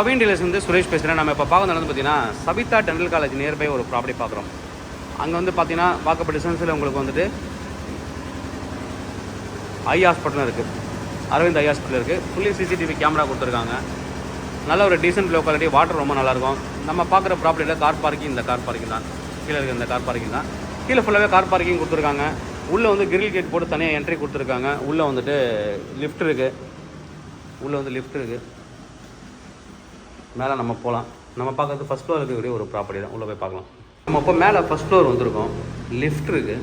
Kavin dealers வந்து சுரேஷ் பேசுகிறேன் நம்ம இப்போ பார்க்க நடந்து பார்த்தீங்கன்னா சபிதா டென்டல் காலேஜ் நியர்பை ஒரு ப்ராப்பர்ட்டி பார்க்குறோம். அங்கே வந்து பார்த்தீங்கன்னா பார்க்கப்பட்ட டிஸ்டன்ஸில் உங்களுக்கு வந்துட்டு ஐ ஹாஸ்பிட்டலும் இருக்குது அரவிந்த் ஐ ஹாஸ்பிட்டல் இருக்குது ஃபுல்லி சிசிடிவி கேமரா கொடுத்துருக்காங்க. நல்ல ஒரு டீசென்ட் லோக்காலிட்டி வாட்டர் ரொம்ப நல்லாயிருக்கும். நம்ம பார்க்குற ப்ராப்பர்ட்டியில் கார் பார்க்கிங் இந்த கார் பார்க்கிங் தான். கீழே இருக்க இந்த கார் பார்க்கிங் தான். கீழே ஃபுல்லாகவே கார் பார்க்கிங் கொடுத்துருக்காங்க. உள்ளே வந்து கிரில் கேட் போட்டு தனியாக என்ட்ரி கொடுத்துருக்காங்க. உள்ளே வந்துட்டு லிஃப்ட் இருக்குது உள்ளே வந்து லிஃப்ட் இருக்குது மேலே நம்ம போகலாம். நம்ம பார்க்கறது ஃபஸ்ட் ஃப்ளோர் இருக்கக்கூடிய ஒரு ப்ராப்பர்ட்டி தான். உள்ளே போய் பார்க்கலாம். நம்ம இப்போ மேலே ஃபஸ்ட் ஃப்ளோர் வந்திருக்கோம். லிஃப்ட் இருக்குது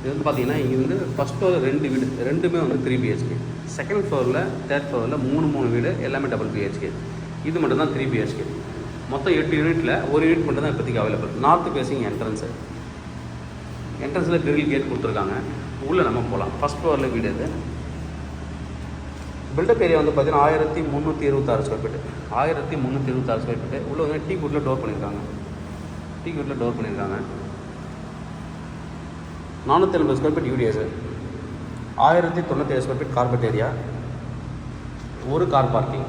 இது வந்து பார்த்தீங்கன்னா இங்கே வந்து ஃபஸ்ட் ஃப்ளோர் ரெண்டு வீடு ரெண்டுமே வந்து த்ரீ பிஹெச்கே செகண்ட் ஃப்ளோரில் தேர்ட் ஃப்ளோரில் மூணு மூணு வீடு எல்லாமே டபுள் பிஹெச்கே இது மட்டும் தான் த்ரீ பிஹெச்கே மொத்தம் எட்டு யூனிட்டில் ஒரு யூனிட் மட்டும் தான் இப்போதைக்கு அவைலபிள் நார்த் ஃபேஸிங் என்ட்ரன்ஸு என்ட்ரன்ஸில் கிரில் கேட் கொடுத்துருக்காங்க. உள்ளே நம்ம போகலாம். ஃபஸ்ட் ஃப்ளோரில் வீடு இது. பில்டப் ஏரியா வந்து பார்த்தீங்கன்னா ஆயிரத்தி முந்நூற்றி இருபத்தாறு ஸ்கொயர் ஃபீட் ஆயிரத்தி முந்நூற்றி இருபத்தாறு ஸ்கொயர் ஃபீட் உள்ள வந்து டீ குட்டில் டோர் பண்ணியிருக்காங்க. டீ குட்டில் டோர் பண்ணியிருக்காங்க. நானூற்றி எண்பது ஸ்கொயர் ஃபீட் யூடிஎஸ் ஆயிரத்தி தொண்ணூற்றி ஏழு ஸ்கொயர் ஃபீட் கார்பெட் ஏரியா ஒரு கார் பார்க்கிங்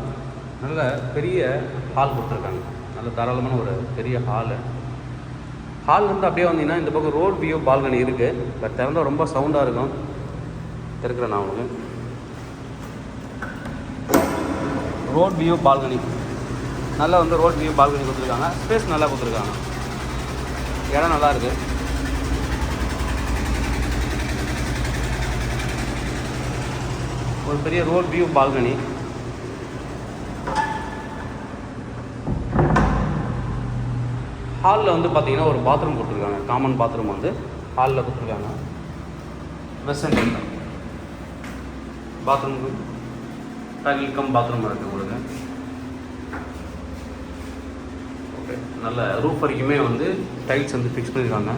நல்ல பெரிய ஹால் கொடுத்துருக்காங்க. நல்ல தாராளமான ஒரு பெரிய ஹாலு ஹால்லேருந்து அப்படியே வந்தீங்கன்னா இந்த பக்கம் ரோட் வியூ பால்கனி இருக்குது பட் திறந்தா ரொம்ப சவுண்டாக இருக்கும். திறக்கிறேன் நான் உங்களுக்கு. Road view balcony. நல்லா வந்து ரோட் வியூ பால்கனி கொடுத்துருக்காங்க. ஸ்பேஸ் நல்லா கொடுத்துருக்காங்க. இடம் நல்லா இருக்குது ஒரு பெரிய ரோட் வியூ பால்கனி. ஹாலில் வந்து பார்த்தீங்கன்னா ஒரு பாத்ரூம் கொடுத்துருக்காங்க. காமன் பாத்ரூம் வந்து ஹாலில் கொடுத்துருக்காங்க. வெஸ்டர்ன் பாத்ரூம் கம் பாத்ரூம் இருக்குது உங்களுக்கு. நல்ல ரூஃப் வரைக்குமே வந்து டைல்ஸ் வந்து ஃபிக்ஸ் பண்ணியிருக்காங்க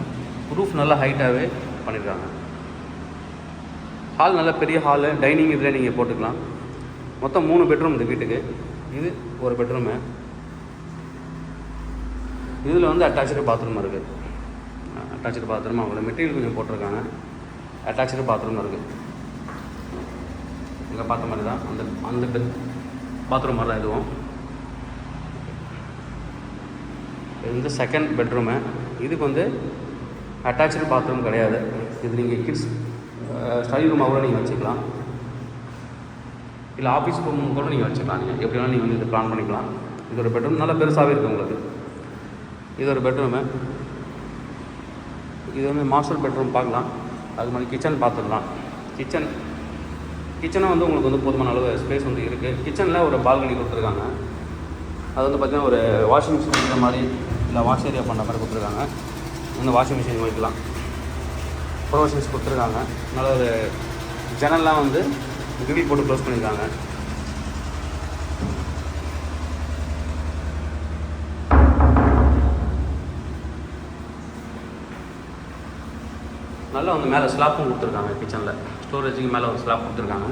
ரூஃப் நல்லா ஹைட்டாகவே பண்ணியிருக்காங்க ஹால் நல்ல பெரிய ஹாலு டைனிங் இதில் நீங்கள் போட்டுக்கலாம். மொத்தம் மூணு பெட்ரூம் இந்த வீட்டுக்கு. இது ஒரு பெட்ரூமு இதில் வந்து அட்டாச்சு பாத்ரூம் இருக்குது அட்டாச்சு பாத்ரூம் அவங்களோட மெட்டீரியல் கொஞ்சம் போட்டிருக்காங்க. அட்டாச்சு பாத்ரூம் இருக்குது இங்கே பார்த்த மாதிரி தான் அந்த அந்த பெட் பாத்ரூம் மாதிரி தான் இதுவும். இது வந்து செகண்ட் பெட்ரூமு இதுக்கு வந்து அட்டாச்சு பாத்ரூம் கிடையாது. இது நீங்கள் கிட்ஸ் ஸ்டடி ரூமாக கூட நீங்கள் வச்சுக்கலாம். இல்லை ஆஃபீஸ் ரூம் கூட நீங்கள் வச்சுக்கலாம் நீங்கள் எப்படி வேணாலும் நீங்கள் வந்து இது பிளான் பண்ணிக்கலாம். இது ஒரு பெட்ரூம் நல்லா பெருசாகவே இருக்குது உங்களுக்கு. இது ஒரு பெட்ரூமு இது வந்து மாஸ்டர் பெட்ரூம் பார்க்கலாம். அது மாதிரி கிச்சன் பார்த்துடலாம் கிச்சன் கிச்சனை வந்து உங்களுக்கு வந்து போதுமான அளவு ஸ்பேஸ் வந்து இருக்குது கிச்சனில் ஒரு பால்கனி கொடுத்துருக்காங்க. அது வந்து பார்த்திங்கன்னா ஒரு வாஷிங் மிஷின் இந்த மாதிரி இல்லை வாஷ் ஏரியா பண்ணுற மாதிரி கொடுத்துருக்காங்க. இந்த வாஷிங் மிஷின் வைக்கலாம். ப்ரொவிஷன்ஸ் கொடுத்துருக்காங்க. நல்ல ஒரு ஜன்னல்லாம் வந்து கிரில் போட்டு க்ளோஸ் பண்ணியிருக்காங்க நல்லா வந்து மேலே ஸ்லாப்பும் கொடுத்துருக்காங்க கிச்சனில் ஸ்டோரேஜுக்கு மேலே ஒரு ஸ்லாப் கொடுத்துருக்காங்க.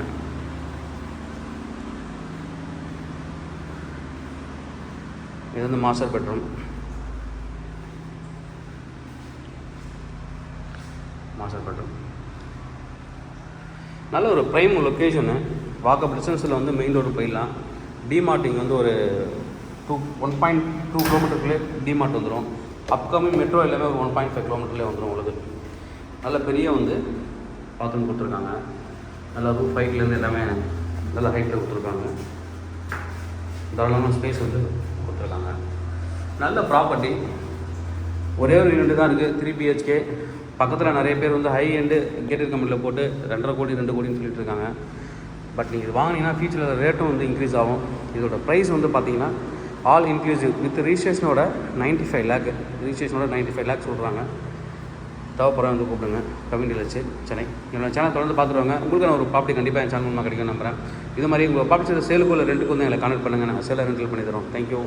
இது வந்து மாஸ்டர் பெட்ரூம் மாஸ்டர் பெட்ரூம் நல்ல ஒரு ப்ரைம் லொக்கேஷனு வாக்கப் டிஸ்டன்ஸில் வந்து மெயின் ரோடு போயிடலாம். டிமார்ட்டிங் வந்து ஒரு டூ ஒன் பாயிண்ட் டூ கிலோமீட்டருக்குள்ளே டிமார்ட் வந்துடும் அப்கமிங் மெட்ரோ எல்லாமே ஒரு ஒன் பாயிண்ட் ஃபைவ் கிலோமீட்டர்லேயே வந்துடும் உங்களுக்கு நல்ல பெரிய வந்து பாத்ரூம் கொடுத்துருக்காங்க. நல்லா ரூஃப் ஹைட்லேருந்து எல்லாமே நல்ல ஹைட்டில் கொடுத்துருக்காங்க. தாராளமான ஸ்பேஸ் வந்து கொடுத்துருக்காங்க. நல்ல ப்ராப்பர்ட்டி ஒரே ஒரு யூனிட் தான் இருக்குது த்ரீ பிஹெச்கே பக்கத்தில் நிறைய பேர் வந்து ஹை எண்டு கேட்டட் கம்பெனியில் போட்டு ரெண்டரை கோடி ரெண்டு கோடின்னு சொல்லிட்டு இருக்காங்க. பட் நீங்கள் இது வாங்கினீங்கன்னா ஃபியூச்சரில் ரேட்டும் வந்து இன்க்ரீஸ் ஆகும். இதோட ப்ரைஸ் வந்து பார்த்தீங்கன்னா ஆல் இன்க்ளூசிவ் வித் ரிஜிஸ்ட்ரேஷனோட நைன்ட்டி ஃபைவ் லேக் ரிஜிஸ்ட்ரேஷனோட நைன்ட்டி ஃபைவ் லேக் சொல்கிறாங்க தேவைப்படுற வந்து கூப்பிடுங்க. கவின் வச்சு சென்னை. என்னோடய சேனல் தொடர்ந்து பார்த்துருவாங்க உங்களுக்கு நான் ஒரு ப்ராப்பர்ட்டி கண்டிப்பாக என் சேனல் மூலமாக கிடைக்கும் நம்புறேன். இது மாதிரி உங்கள் ப்ராப்பர்ட்டி சேலுக்குள்ள ரெண்டுக்கு வந்து எங்களை கான்டெக்ட் பண்ணுங்கள் நாங்கள் சேலை ரெண்டில் பண்ணி தரோம் தேங்க்யூ